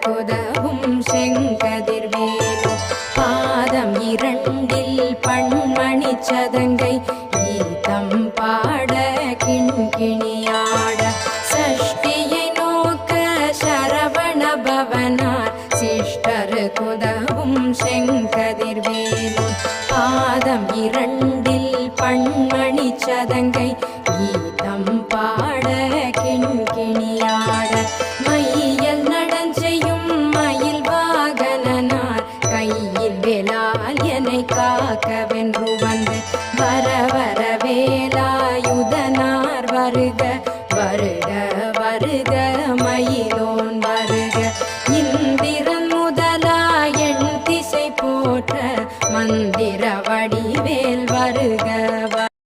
குதவும் செங்கதிர்வேலு. பாதம் இரண்டில் பண்மணி சதங்கை. கீதம் பாட கிண்கிணியாட. சஷ்டியை நோக்க சரவண பவனார். சிஷ்டர் குதவும் செங்கதிர்வேலு. பாதம் இரண்டில் பண்மணி சதங்கை. கீதம் கால் என்னை காக்கவென்று வந்து வர வர வேலாயுதனார் வருக வருக வருக மயிலோன் வருக. இந்திரன் முதலா எண் திசை போற்ற மந்திர வடிவேல் வருக